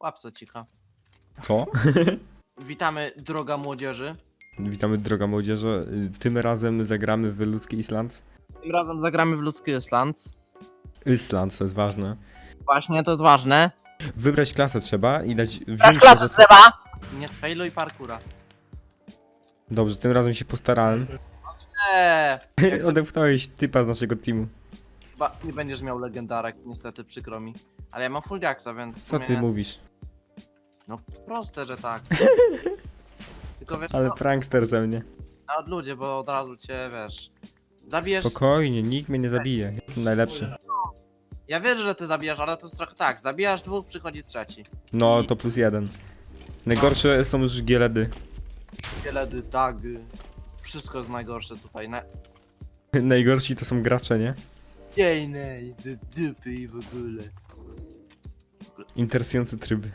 Łapce cicha. Co? Witamy, droga młodzieży. Witamy droga młodzieży. Tym razem zagramy w ludzki Island. Tym razem zagramy w ludzki Islands. Island, to jest ważne. Właśnie, to jest ważne. Wybrać klasę trzeba i dać Brać wziąć klasę trzeba! Nie sfailuj parkura. Dobrze, tym razem się postarałem. Eee, jak to Odepchnąłeś typa z naszego teamu. chyba nie będziesz miał legendarek, niestety, przykro mi. Ale ja mam full jacksa, więc w Co sumie- ty mówisz? No proste, że tak. Tylko wiesz, Ale no, prankster ze mnie. nawet ludzie, bo od razu cię, wiesz... Zabijesz... Spokojnie, nikt mnie nie zabije. Jestem najlepszy. Ja wiem, że ty zabijasz, ale to jest trochę tak. Zabijasz dwóch, przychodzi trzeci. No, to plus jeden. Najgorsze są już gieledy. Wieledy, tagy. Wszystko jest najgorsze tutaj. Na... Najgorsi to są gracze, nie? Jej, nej, do dupy i w ogóle. Interesujące tryby.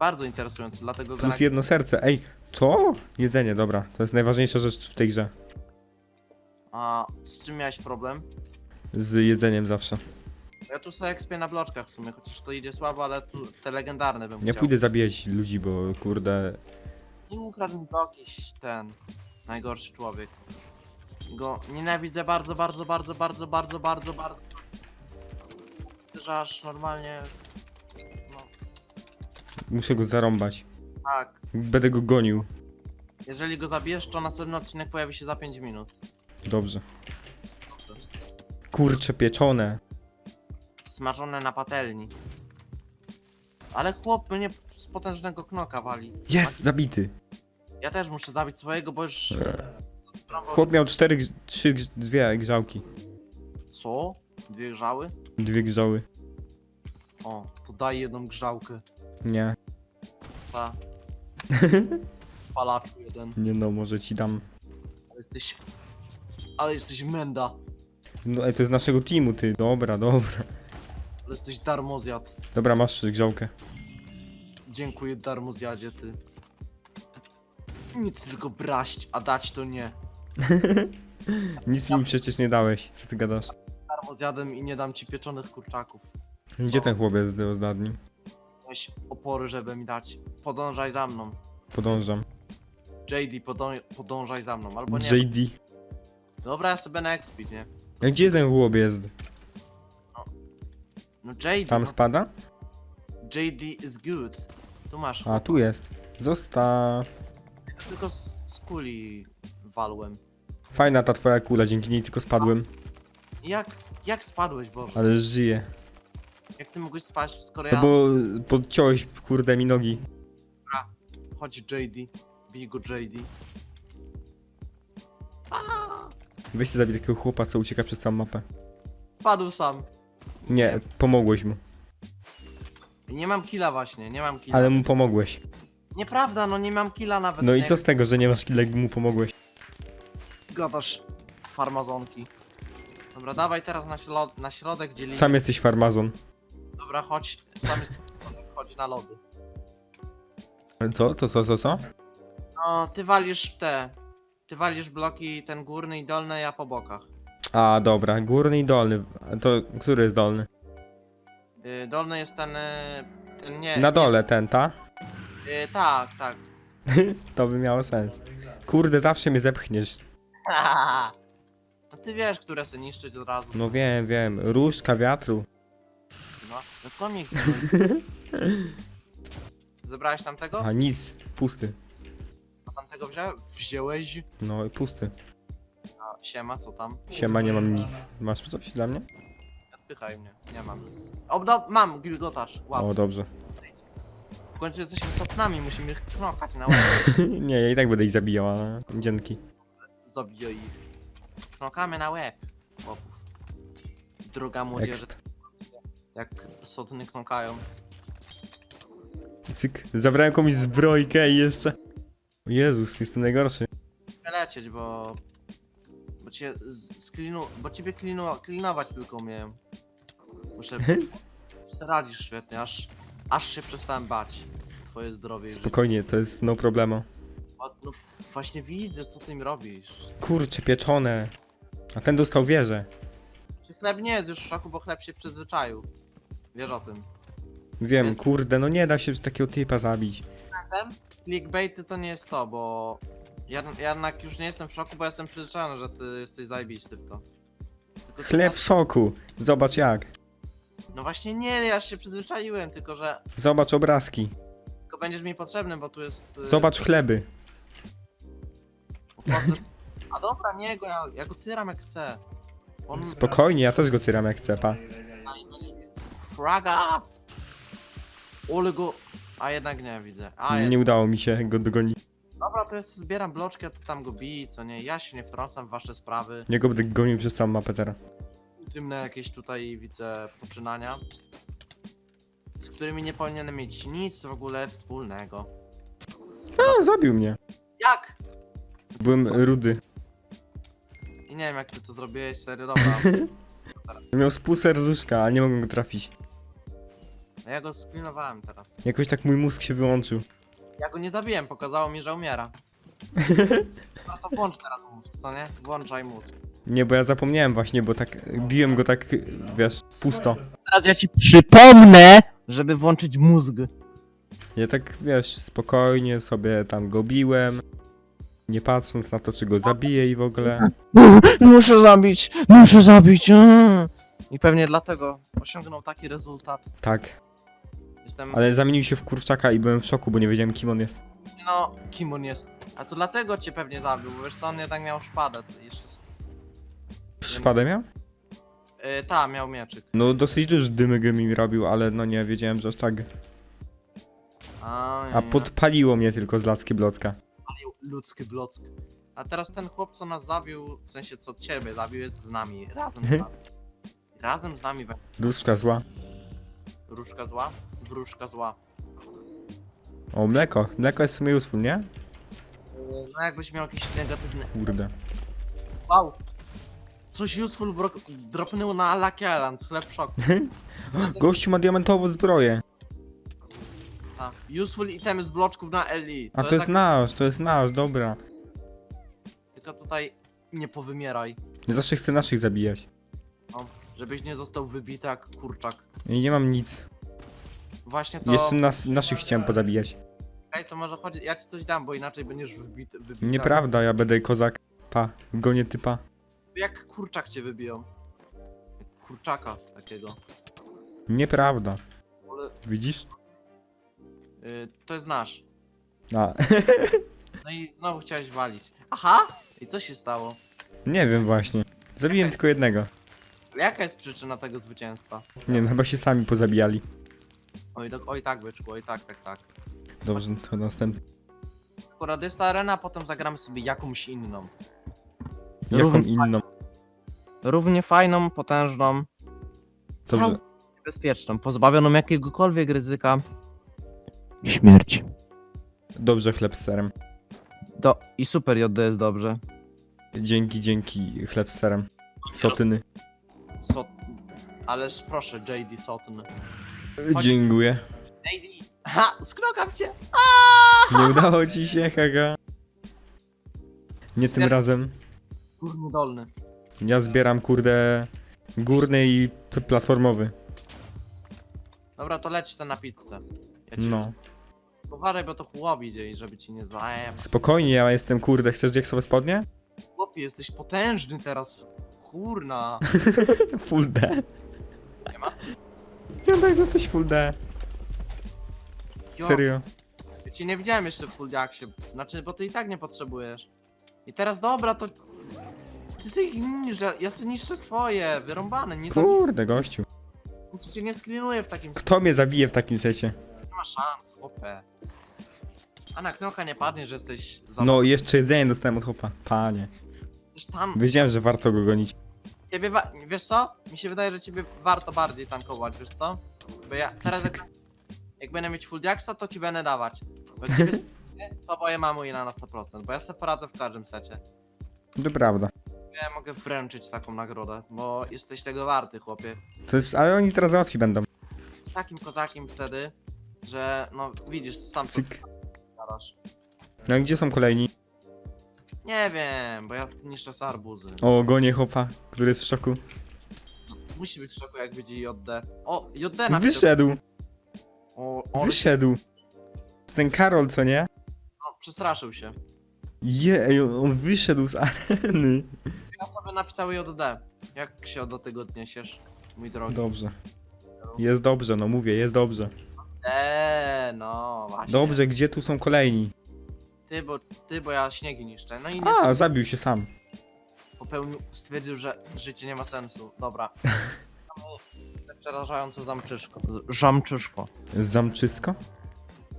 Bardzo interesujące, dlatego. Plus jedno serce. Ej, co? Jedzenie, dobra. To jest najważniejsza rzecz w tej grze. A z czym miałeś problem? Z jedzeniem zawsze. Ja tu sobie ekspię na bloczkach w sumie, chociaż to idzie słabo, ale tu te legendarne bym Nie chciał. pójdę zabijać ludzi, bo kurde. Nie ukradł mi jakiś ten najgorszy człowiek. Go nienawidzę bardzo, bardzo, bardzo, bardzo, bardzo, bardzo, bardzo. Że aż normalnie. Muszę go zarąbać. tak. Będę go gonił. Jeżeli go zabijesz, to następny odcinek pojawi się za 5 minut. Dobrze. Kurcze pieczone. Smażone na patelni. Ale chłop mnie z potężnego knoka wali. Jest, zabity. Ja też muszę zabić swojego, bo już. Chłop miał cztery, grz- trzy, grz- dwie grzałki. Co? Dwie grzały? Dwie grzały. O, to daj jedną grzałkę. Nie, Ta. Palaczu jeden. nie no, może ci dam. Ale jesteś. Ale jesteś menda. No ej, to jest naszego teamu, ty. Dobra, dobra. Ale jesteś darmozjad. Dobra, masz grzałkę. Dziękuję darmozjadzie, ty. Nic tylko braść, a dać to nie. Nic mi przecież nie dałeś. Co ty gadasz? Darmozjadem i nie dam ci pieczonych kurczaków. Gdzie ten chłopiec był ostatni? Miałeś opory, żeby mi dać. Podążaj za mną. Podążam. JD, podą podążaj za mną, albo nie. JD. Dobra, ja sobie na expić, nie? A gdzie ten chłop jest? No JD, Tam no, spada? JD is good. Tu masz. A, tu jest. Zostaw. Tylko z, z kuli walłem. Fajna ta twoja kula, dzięki niej tylko spadłem. Jak, jak spadłeś, Boże? Ale żyję. Jak ty mogłeś spać, skoro No ja... bo podciąłeś, kurde, mi nogi. Chodź JD, bij go JD. Weź się zabij takiego chłopa, co ucieka przez całą mapę. Padł sam. Nie, pomogłeś mu. Nie mam killa właśnie, nie mam killa. Ale mu pomogłeś. Nieprawda, no nie mam killa nawet. No i nie co z tego, że nie masz killa, jak mu pomogłeś? Gadasz farmazonki. Dobra, dawaj teraz na, środ na środek, gdzie linia... Sam jesteś farmazon. Dobra, chodź, sam jest... chodź na lody. Co? To co, co, co? No, ty walisz te... Ty walisz bloki, ten górny i dolny, ja po bokach. A, dobra, górny i dolny. A To, który jest dolny? Yy, dolny jest ten... Yy, ten nie... Na dole ten, ta? Yy, tak, tak. To by miało sens. Kurde, zawsze mnie zepchniesz. No ty wiesz, które se niszczyć od razu. No wiem, wiem. Różdżka wiatru. No, co mi... Zebrałeś tamtego? A nic, pusty. A tamtego wziąłeś? Wziąłeś? No i pusty. A, siema, co tam? Siema, nie mam nic. Masz coś dla mnie? Odpychaj mnie, nie mam nic. O, do, mam, gilgotaż, wow. O, dobrze. W końcu jesteśmy stopnami, musimy ich knokać na łeb. nie, ja i tak będę ich zabijał, ale dzięki. Zabiję ich. Knokamy na łeb, chłopów. Droga młodzież, Exp. Jak sotny knokają. Cyk. Zabrałem komuś zbrojkę i jeszcze... O Jezus, jestem najgorszy. Lecieć, bo... Bo cię z- sklinu... Bo ciebie klinu... klinować tylko umiem. Muszę... Muszę radzisz świetnie, aż... Aż się przestałem bać. Twoje zdrowie i życie. Spokojnie, to jest no problemo. O, No, właśnie widzę, co ty mi robisz. Kurcze, pieczone. A ten dostał wieżę. Chleb nie jest już w szoku, bo chleb się przyzwyczaił. Wiesz o tym. Wiem, kurde, no nie da się takiego typa zabić. Clickbaity to nie jest to, bo ja, ja jednak już nie jestem w szoku, bo jestem przyzwyczajony, że ty jesteś zajebisty w to. Tylko ty Chleb w masz- szoku. Zobacz jak. No właśnie nie, ja się przyzwyczaiłem, tylko że Zobacz obrazki. tylko będziesz mi potrzebny, bo tu jest... y, Zobacz chleby. wchodzę- A dobra, nie go, ja, ja go tyram jak chcę. Spokojnie, ja też go tyram jak chcę, pa. Fraga! Ole go... A jednak nie widzę. A, Nie udało mi się go dogonić. Dobra, to jest zbieram bloczki, a ty tam go bij, co nie? Ja się nie wtrącam w wasze sprawy. Ja go będę gonił przez całą mapę teraz. Intymne jakieś tutaj widzę poczynania, z którymi nie powinienem mieć nic w ogóle wspólnego. A, zabił mnie. Jak? Byłem rudy. Nie wiem jak ty to zrobiłeś, serio, dobra. Miał z pół serduszka, a nie mogłem go trafić. A ja go sklinowałem teraz. Jakoś tak mój mózg się wyłączył. Ja go nie zabiłem, pokazało mi, że umiera. No to włącz teraz mózg, co nie? Włączaj mózg. Nie, bo ja zapomniałem właśnie, bo tak biłem go tak, wiesz, pusto. Teraz ja ci przypomnę, żeby włączyć mózg. Ja tak, wiesz, spokojnie sobie tam go biłem. Nie patrząc na to, czy go zabiję i w ogóle. Muszę zabić, muszę zabić. mm. I pewnie dlatego osiągnął taki rezultat. Tak. Jestem, Ale zamienił się w kurczaka i byłem w szoku, bo nie wiedziałem kim on jest. no, kim on jest. A to dlatego cię pewnie zabił, bo wiesz co, on jednak miał szpadę. to Jeszcze... miał? Yy, ta, miał mieczyk. No dosyć duży dymy mi robił, ale no nie wiedziałem, że aż tak. A, nie, A podpaliło mnie tylko z lacki blocka. Ludzki block. A teraz ten chłop, co nas zabił, w sensie co ciebie zabił, jest z nami. Razem z nami. Razem z nami we Duszka zła. Wróżka zła, wróżka zła. O, mleko. Mleko jest w sumie useful, nie? Yy, No jakbyś miał jakiś negatywny... Kurde. Wow! Coś useful bro- dropnęło na Lucky Island, chleb w szoku. Gościu ma diamentową zbroję. Useful item z bloczków na LI. A to jest tak, nasz, to jest nasz, dobra. Tylko tutaj nie powymieraj. Nie zawsze chcę naszych zabijać. No, żebyś nie został wybity jak kurczak. I nie mam nic. Właśnie to... Jeszcze nas, naszych chciałem pozabijać. Ej, to może chodzi... Ja ci coś dam, bo inaczej będziesz wybity. wybity Nieprawda, ja będę kozak. Pa, gonię typa. Jak kurczak cię wybiją. Jak kurczaka takiego. Nieprawda. Ale, Widzisz? Y, to jest nasz. A, No i znowu chciałeś walić. Aha! I co się stało? nie wiem właśnie. Zabiłem tylko jednego. Jaka jest przyczyna tego zwycięstwa? Nie no, chyba się sami pozabijali. Oj, do, oj tak byczku, oj tak, tak, tak. Dobrze, to następny. Akurat jest ta arena, potem zagramy sobie jakąś inną. Jaką Równie inną? Równie fajną, potężną, Dobrze. całkiem bezpieczną, pozbawioną jakiegokolwiek ryzyka. Śmierć. Dobrze, chleb z serem. Do, I super JD jest dobrze. Dzięki, dzięki, chleb z serem. Sotyny. Sot... Ależ proszę, JD Sotn. Chodź. Dziękuję. JD! Ha! Skrokam cię! Nie udało ci się, haha. Nie tym Zbier- razem. Górny dolny. Ja zbieram, kurde, górny i p- platformowy. Dobra, to leć se na pizzę. Ja ci No. Uważaj, bo to chłop idzie i żeby ci nie zajem. Spokojnie, ja jestem, kurde, chcesz dieksowe spodnie? Chłopie, jesteś potężny teraz. Kurna. Full D. Nie ma? Ja tak jesteś full D. Jo, Serio. Ja cię nie widziałem jeszcze w full jacksie. Znaczy, bo ty i tak nie potrzebujesz. I teraz dobra, to... Ty sobie ich ja, sobie niszczę swoje, wyrąbane, nie, za... Kurde, gościu. Cię nie sklinuję w takim... Kto mnie zabije w takim secie? Nie ma szans, chłopie. A na knoka nie padnie, że jesteś za... No i jeszcze jedzenie dostałem od chopa. Panie. Tam... Wiedziałem, że warto go gonić. Ciebie wa... Wiesz co? Mi się wydaje, że ciebie warto bardziej tankować, wiesz co? Bo ja teraz jak, jak będę mieć full jacksa, to ci będę dawać. Bo jak ciebie to boję mamuję na 100%, bo ja sobie poradzę w każdym secie. To prawda. Ja mogę wręczyć taką nagrodę, bo jesteś tego warty, chłopie. To jest, ale oni teraz łatwi będą. Takim kozakiem wtedy, że no widzisz, sam to Cyk. No i gdzie są kolejni? Nie wiem, bo ja niszczę sobie arbuzy. O, gonię chopa, który jest w szoku. Musi być w szoku, jak widzi JD. O, JD napisał. Wyszedł. O, on Wyszedł. To ten Karol, co nie? no, przestraszył się. Je, ej, on wyszedł z areny. Ja sobie napisał JD. Jak się do tego odniesiesz, mój drogi? Dobrze. Jest dobrze, no mówię, jest dobrze. Eee, no właśnie. Dobrze, gdzie tu są kolejni? Ty, bo, ty, bo ja śniegi niszczę. No i A, niestety zabił się sam. popełnił, stwierdził, że życie nie ma sensu. Dobra. Przerażające zamczyszko. Z- Żamczyszko. Zamczysko?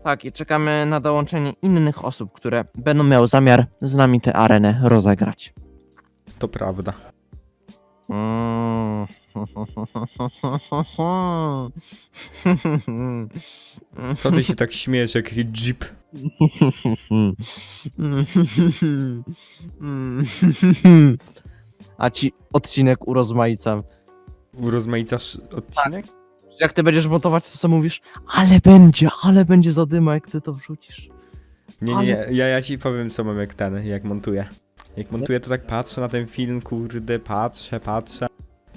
Tak, i czekamy na dołączenie innych osób, które będą miały zamiar z nami tę arenę rozegrać. To prawda. Mm. Co ty się tak śmiejesz jak jeep? A ci odcinek urozmaicam. Urozmaicasz odcinek? Jak ty będziesz montować, to co mówisz? Ale będzie, ale będzie zadyma, jak ty to wrzucisz. Nie, nie, nie, ja, ja ci powiem co mam jak ten, jak montuję. Jak montuję to tak patrzę na ten film, kurde, patrzę, patrzę.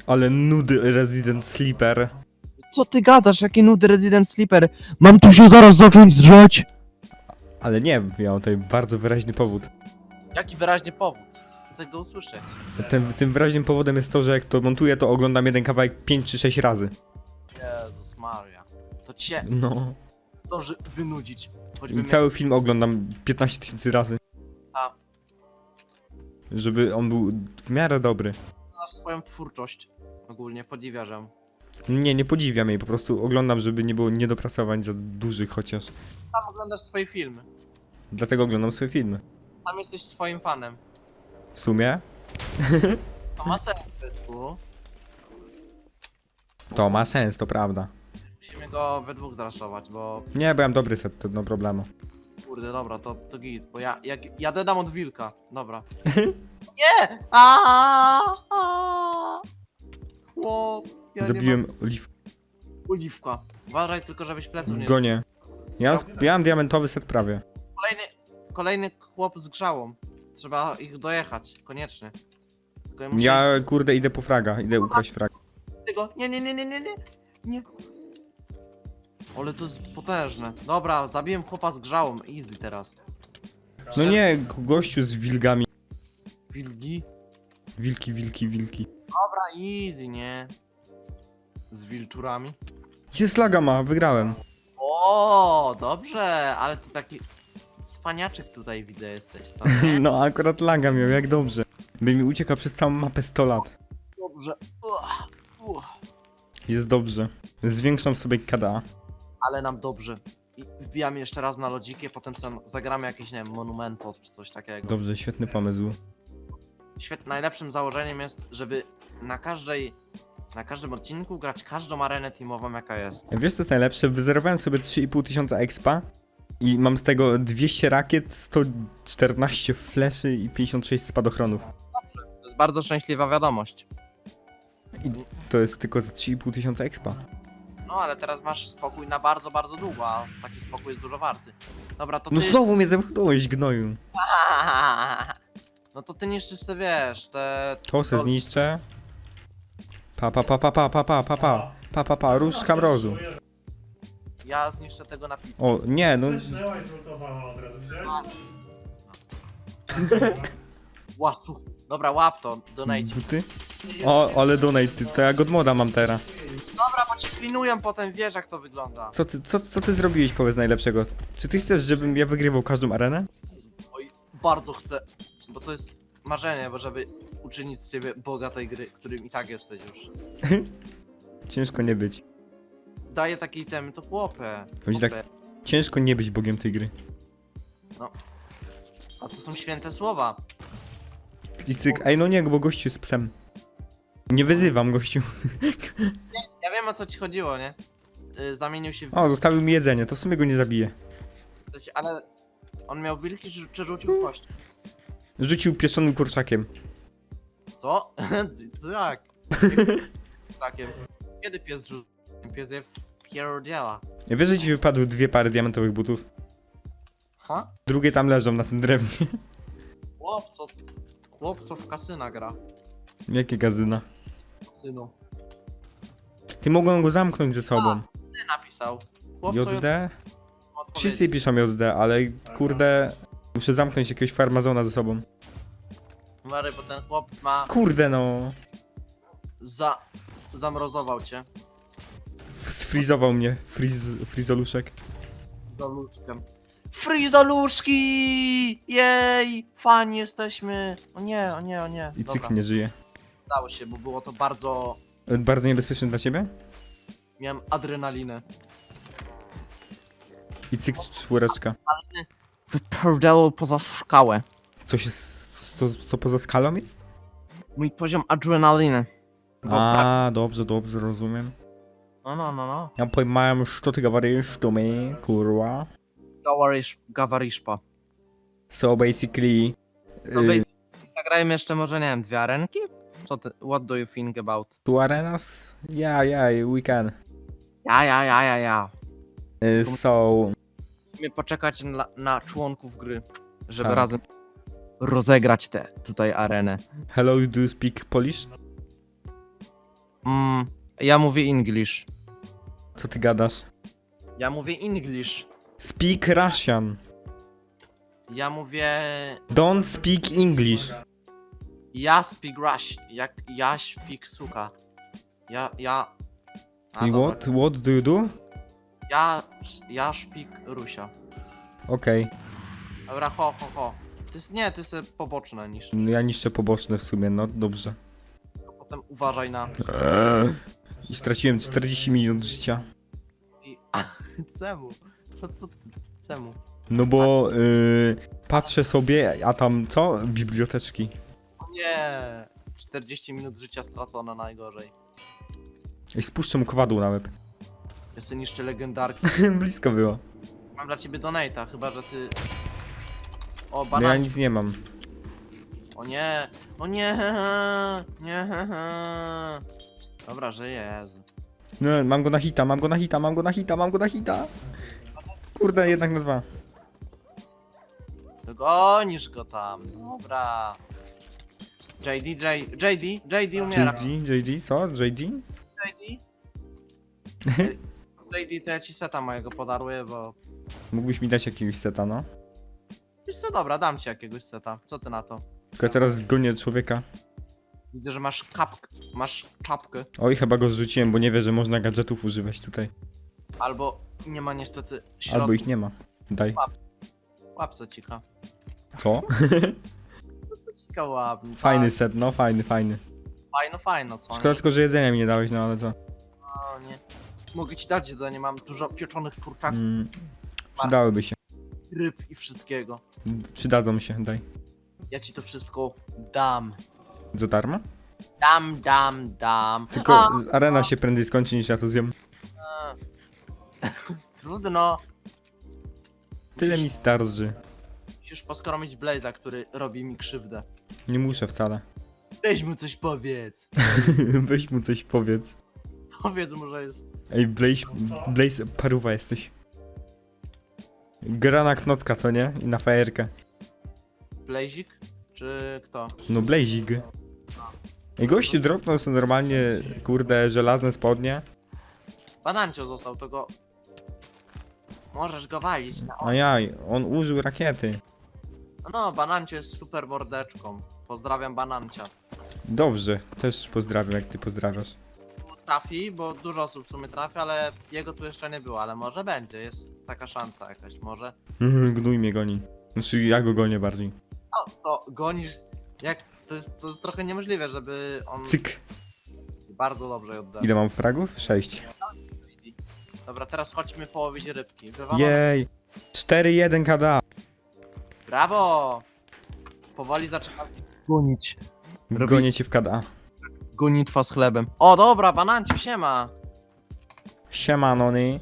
Ale nudy Resident Sleeper. Co ty gadasz, jakie nudy Resident Sleeper? Mam tu się zaraz zacząć drzeć! Ale nie, miał tutaj bardzo wyraźny powód. Jaki wyraźny powód? Chcę go usłyszeć. Ten, tym wyraźnym powodem jest to, że jak to montuję, to oglądam jeden kawałek 5 czy 6 razy. Jezus Maria. To cię No. zdąży wynudzić. Choćby I cały film oglądam 15 tysięcy razy. A. Żeby on był w miarę dobry. na swoją twórczość. Ogólnie podziwiarzam. Nie, nie podziwiam jej, po prostu oglądam, żeby nie było niedopracowań za dużych chociaż. Tam oglądasz swoje filmy. Dlatego oglądam swoje filmy. Tam jesteś swoim fanem. W sumie To ma sens, byczku. to ma sens, to prawda. Musimy go we dwóch zraszować, bo Nie, byłem dobry set, to no problemu. Kurde, dobra, to, to git, bo ja, jak, ja dedam od wilka. Dobra. Nie! Aaaa! Aaaa! Chłop, ja nie Zabiłem oliw... mam oliwka. Uważaj tylko, żebyś pleców nie... Gonię. Ja, mam sp- ja mam diamentowy set prawie. Kolejny, kolejny chłop z grzałą. Trzeba ich dojechać, koniecznie. Tylko muszę Ja kurde idę po fraga, idę ukraść frag. iść tego. Nie, nie, nie, nie, nie, nie. Nie. Ale to jest potężne. Dobra, zabiłem chłopa z grzałą. Easy teraz. No nie, gościu z wilgami. Wilgi? Wilki, wilki, wilki. Dobra, easy, nie? Z wilczurami. Jest laga ma, wygrałem. O, dobrze, ale ty taki cwaniaczek tutaj widzę jesteś, nie? No akurat laga miał, jak dobrze. By mi uciekał przez całą mapę 100 lat. Dobrze. Uch, uch. Jest dobrze. Zwiększam sobie KDA. Ale nam dobrze. I wbijamy jeszcze raz na lodzikie, potem sam zagramy jakieś, nie wiem, monumento czy coś takiego. Dobrze, świetny pomysł. Świetnym, najlepszym założeniem jest, żeby na każdej, na każdym odcinku grać każdą arenę teamową jaka jest. Wiesz co jest najlepsze? Wyzerowałem sobie 3,5 tysiąca expa i mam z tego 200 rakiet, 114 fleszy i 56 spadochronów. To jest bardzo szczęśliwa wiadomość. I to jest tylko za 3,5 tysiąca expa. No ale teraz masz spokój na bardzo, bardzo długo, a taki spokój jest dużo warty. Dobra, to ty... No znowu mnie zepchnąłeś, gnoju. No to ty niszczysz sobie, wiesz, te... To se zniszczę. Pa, pa, pa, pa, pa, pa, pa, pa, pa. Pa, pa, pa, różdżka mrozu. Ja zniszczę tego na pizzę. O, nie, no, Wyszła i zlutowała od razu, widziałeś? Łasu. Dobra, łap to, donate. buty? O, ale donate, to ja godmoda mam teraz. Dobra, ci klinują potem, wiesz jak to wygląda. Co ty, co, co ty zrobiłeś, powiedz najlepszego? Czy ty chcesz, żebym ja wygrywał każdą arenę? Oj, bardzo chcę, bo to jest marzenie, bo żeby uczynić z ciebie boga tej gry, którym i tak jesteś już. Ciężko nie być. Daję takie itemy, to chłopę. Tak-. Ciężko nie być bogiem tej gry. A to są święte słowa. I cyk, ej no nie, bo gościu jest psem. Nie wyzywam gościu. Wiem o co ci chodziło, nie? Y, zamienił się w... O, zostawił mi jedzenie, to w sumie go nie zabije. Ale on miał wilki czy, czy rzucił kość? Rzucił pieszonym kurczakiem. Co? Co jak? Takiem. Kiedy pies rzucił? Pies je pierdziela. Wiesz, że ci wypadły dwie pary diamentowych butów? Ha? Drugie tam leżą na tym drewnie. Chłopco... Chłopco w kasyna gra. Jakie gazyna? Kasyno. Ty mogłem go zamknąć ze sobą. Ty napisał. chłopco JD? odpowiedzieć. Wszyscy piszą JD, ale kurde... Muszę zamknąć jakiegoś farmazona ze sobą. Uważaj, bo ten chłop ma Kurde no. za... zamrozował cię. Sfrizował mnie. Friz... Frizoluszek. Zoluszkiem. Frizoluszki! Jej! Fani jesteśmy! O nie, o nie, o nie. I Dobra, cyk nie żyje. udało się, bo było to bardzo... Bardzo niebezpieczny dla ciebie? Miałem adrenalinę. I cyk czwóreczka. Wypierdało poza szkałę. co się co, co poza skalą jest? Mój poziom adrenaliny. Bo brak- dobrze, dobrze, rozumiem. No, no, no, no. Ja pojmałem, już to ty gawarisz do mnie, kurwa. Gawarisz, gawaryszpa. So basically... No, y, Zagrajmy jeszcze może, nie wiem, dwie arenki? Co ty, what do you think about? Two arenas? Yeah, yeah, we can. Ja, ja, ja, ja, ja. Y, so... Musimy poczekać na, na członków gry, żeby Tak. razem rozegrać tę tutaj arenę. Hello, do you speak Polish? Mm, ja mówię English. Co ty gadasz? Ja mówię English. Speak Russian. Ja mówię... Don't speak English. Ja speak Rush. Jak ja speak suka. Ja, ja... A, I dobra. what? What do you do? Ja, ja speak Rusia. Okej. Dobra, ho, ho, ho. To jest, nie, to jest e, poboczne niż. Ja niszczę poboczne w sumie, no dobrze. Potem uważaj na... I straciłem 40 minut życia. I... Czemu? Co, co ty? Czemu? No bo y, patrzę sobie, a tam co? Biblioteczki. Nie! 40 minut życia stracone najgorzej. I spuszczę mu kowadło na łeb. Jeszcze niszczę legendarki. Blisko było. Mam dla ciebie donate'a, chyba że ty... O, No ja banan. nic nie mam. O nie! O nie! Nie! Dobra, żyję, Jezu. No, mam go na hita, mam go na hita, mam go na hita, mam go na hita. Kurde, jednak na dwa. Dogonisz go tam. Dobra. JD, J, JD, JD umiera. JD, JD, co? JD? JD? JD to ja ci seta mojego podaruję, bo... Mógłbyś mi dać jakiegoś seta, no? Wiesz co, dobra, dam ci jakiegoś seta. Co ty na to? Tylko ja teraz gonię człowieka. Widzę, że masz kapkę, masz czapkę. Oj, chyba go zrzuciłem, bo nie wie, że można gadżetów używać tutaj. Albo nie ma niestety Albo środka. ich nie ma. Daj. Łapce cicha. Co? Fajny set, no fajny, fajny. Fajno, fajno, co Szkoda nie? tylko, że jedzenia mi nie dałeś, no ale co? O, nie. Mogę ci dać jedzenie, mam dużo pieczonych kurczaków, Mm, przydałyby się. ryb i wszystkiego. Przydadzą się, daj. Ja ci to wszystko dam. Za darmo? Dam, dam, dam. Tylko A, arena się prędzej skończy niż ja to zjem. trudno. Tyle mi starczy. Musisz poskromić Blaze'a, który robi mi krzywdę. Nie muszę wcale. Weź mu coś powiedz. Weź mu coś powiedz. Powiedz mu, że jest... Ej, Blaze, Blaze, paruwa jesteś. Gra na knocka, co nie? I na fajerkę. Blazik? Czy kto? No Blazik. Ej, gościu dropnął sobie normalnie, kurde, żelazne spodnie. Banancio został, to go... Możesz go walić na... Ajaj, on użył rakiety. No, Banancio jest super mordeczką. Pozdrawiam Banancia. Dobrze, też pozdrawiam, jak ty pozdrawiasz. Trafi, bo dużo osób w sumie trafi, ale jego tu jeszcze nie było, ale może będzie, jest taka szansa jakaś, może. Mhm, Gnój mnie goni. Znaczy, ja go gonię bardziej. O, co, gonisz? Jak? To jest, to jest trochę niemożliwe, żeby on Cyk. bardzo dobrze oddał. Ile mam fragów? Sześć. Dobra, teraz chodźmy połowić rybki. Wywalone. Jej! 4-1 KD. Brawo! Powoli zaczynam gonić. Robi- Gonię cię w KD. Gonitwa z chlebem. O, dobra, Banancio, siema! Siema, nony.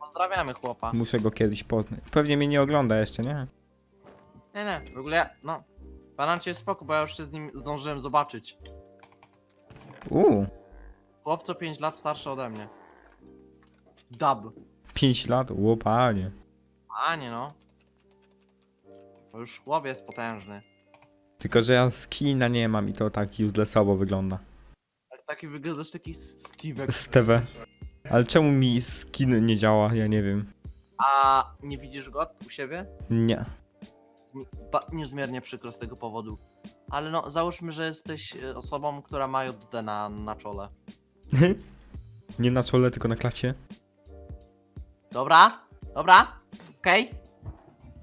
Pozdrawiamy chłopa. Muszę go kiedyś poznać. Pewnie mnie nie ogląda jeszcze, nie? Nie, nie, w ogóle, no. Banancio jest spoko, bo ja już się z nim zdążyłem zobaczyć. Uuu, Chłopco 5 lat starszy ode mnie. Dub. 5 lat? Łopanie. A nie no. To już chłop jest potężny. Tylko, że ja skina nie mam i to tak uselessowo wygląda. Tak, taki wyglądasz taki Steve'ek. TV. Ale czemu mi skin nie działa? Ja nie wiem. A nie widzisz go u siebie? Nie. Ba- niezmiernie przykro z tego powodu. Ale no, załóżmy, że jesteś e, osobą, która ma JD na, na czole. nie na czole, tylko na klacie. Dobra? Dobra? Okej?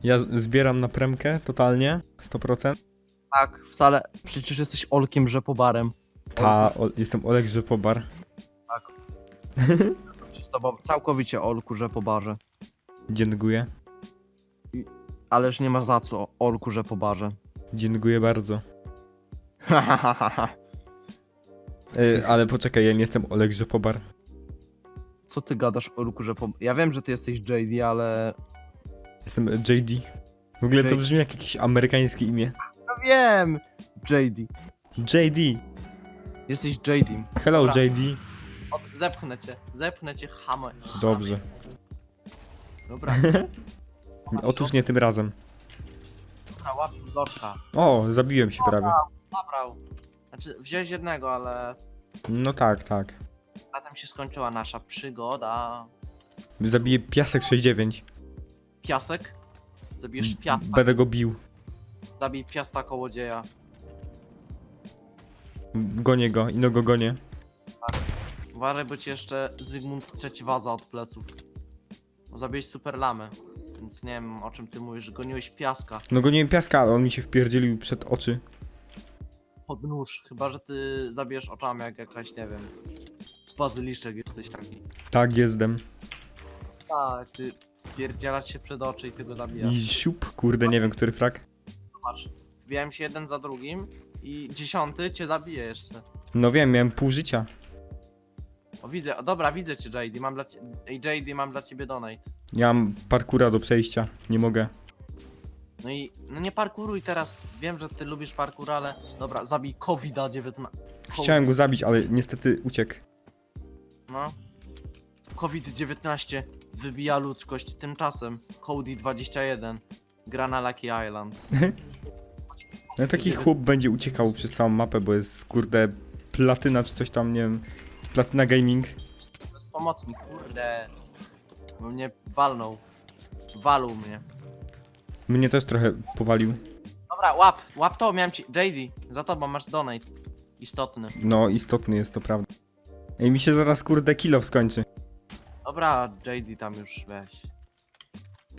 Ja zbieram na premkę totalnie, 100%. Tak, wcale. Przecież jesteś Olkiem Rzepobarem. Ta, o, jestem Oleg Rzepobar. Z tobą całkowicie Olku Rzepobarze. Dziękuję. Ależ nie ma za co, Olku Rzepobarze. Dziękuję bardzo. E, ale poczekaj, ja nie jestem Oleg Rzepobar. Co ty gadasz, Olku Rzepobarze? Ja wiem, że ty jesteś JD, ale... Jestem JD. W ogóle to brzmi jak jakieś amerykańskie imię. No wiem! JD. JD. Jesteś JD. Hello Dobra. JD. Od, zepchnę cię, zepchnę cię, hamę. Dobrze. Dobra. Otóż nie tym razem. Dobra, łap loczka. O, zabiłem się prawie. Zabrał. Znaczy, wziąłeś jednego, ale No tak, tak. na tym się skończyła nasza przygoda. Zabiję piasek 69. Piasek? Zabijesz piasta. Będę go bił. Zabij piasta kołodzieja. Gonię go, ino go gonię. Uważaj, bo ci jeszcze Zygmunt III Waza od pleców. Bo zabiłeś super lamy. Więc nie wiem o czym ty mówisz. Goniłeś piaska No goniłem piaska, ale on mi się wpierdzielił przed oczy. pod nóż. Chyba, że ty zabijesz oczami jak jakaś, nie wiem. Bazyliszek jesteś taki. Tak, jestem. Tak, ty wpierdzielasz się przed oczy i ty go zabijasz. I siup, kurde, nie wiem, który frak. Zobacz, wbijałem się jeden za drugim i dziesiąty cię zabije jeszcze. No wiem, miałem pół życia. O widzę, o, dobra, widzę cię JD, mam dla ciebie, JD mam dla ciebie donate. Ja mam parkura do przejścia, nie mogę. No i, no nie parkuruj teraz, wiem, że ty lubisz parkour, ale dobra, zabij COVID-19. Chciałem go zabić, ale niestety uciekł. No. COVID-19 wybija ludzkość, tymczasem Cody 21 gra na Lucky Islands. No taki chłop będzie uciekał przez całą mapę, bo jest, kurde, platyna czy coś tam, nie wiem. Platyna gaming. To jest pomocnik, kurde. Bo mnie walnął. Walł mnie. Mnie też trochę powalił. Dobra, łap, łap to, miałem ci. JD, za tobą masz donate. Istotny. No, istotny jest to, prawda. Ej, mi się zaraz, kurde, kill skończy. Dobra, JD tam już weź.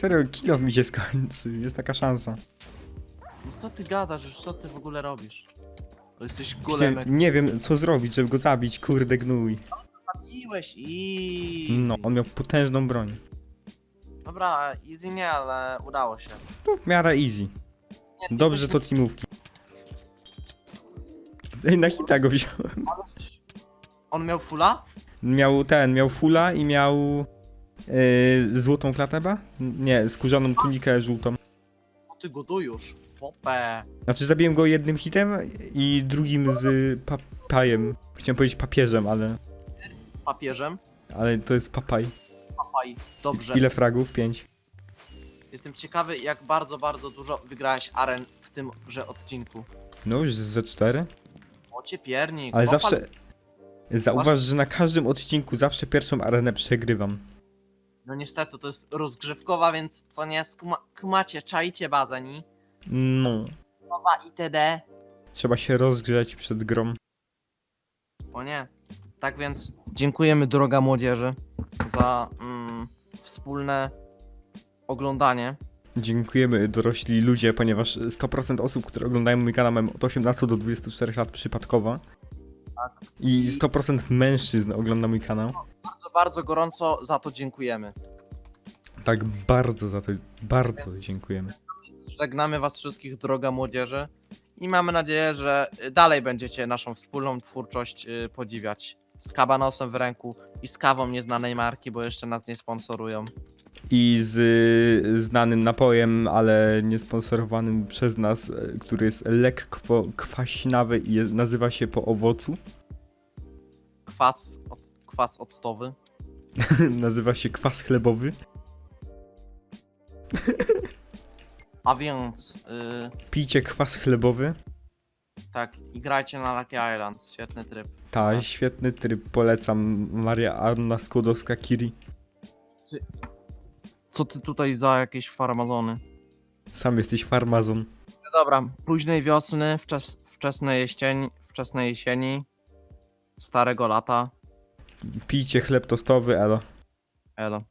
Serio, kill mi się skończy, jest taka szansa. No co ty gadasz, już co ty w ogóle robisz? To jesteś Nie, golemek. nie wiem, co zrobić, żeby go zabić, kurde, gnój. Zabiłeś i. No, on miał potężną broń. Dobra, easy nie, ale udało się. To w miarę easy. Nie, Dobrze to teamówki. Ej, na hita go wziąłem. On miał fulla? Miał ten, miał fulla i miał yy, złotą klatebę? Nie, skórzaną tunikę żółtą. O ty go już. Popę. Znaczy zabiłem go jednym hitem i drugim z papajem. Chciałem powiedzieć papieżem, ale, Papieżem. ale to jest papaj. Papaj. Dobrze. Ile fragów? Pięć. Jestem ciekawy, jak bardzo, bardzo dużo wygrałeś aren w tymże odcinku. No już ze cztery. O cię piernik. Ale zawsze... Zauważ, że na każdym odcinku zawsze pierwszą arenę przegrywam. No niestety, to jest rozgrzewkowa, więc co nie, skuma... kumacie, czajcie bazeni. No. Nowa itd. Trzeba się rozgrzeć przed grą. O nie. Tak więc dziękujemy droga młodzieży za mm, wspólne oglądanie. Dziękujemy dorośli ludzie, ponieważ 100% osób, które oglądają mój kanał mają od 18 do 24 lat przypadkowo. I 100% mężczyzn ogląda mój kanał. Bardzo, bardzo gorąco za to dziękujemy. Tak bardzo za to, bardzo dziękujemy. Żegnamy was wszystkich, droga młodzieży. I mamy nadzieję, że dalej będziecie naszą wspólną twórczość y, podziwiać. Z kabanosem w ręku i z kawą nieznanej marki, bo jeszcze nas nie sponsorują. I z znanym napojem, ale niesponsorowanym przez nas, y, który jest lekko kwaśnawy i jest, nazywa się po owocu. Kwas, od, kwas octowy. nazywa się kwas chlebowy. A więc, y, Pijcie kwas chlebowy. Tak, i grajcie na Lucky Island, świetny tryb. Tak, świetny tryb, polecam. Maria Anna Skłodowska-Kiri. Co ty tutaj za jakieś farmazony? Sam jesteś farmazon. No dobra, późnej wiosny, wczes wczesnej jesieni, wczesnej jesieni, starego lata, Pijcie chleb tostowy, elo. elo.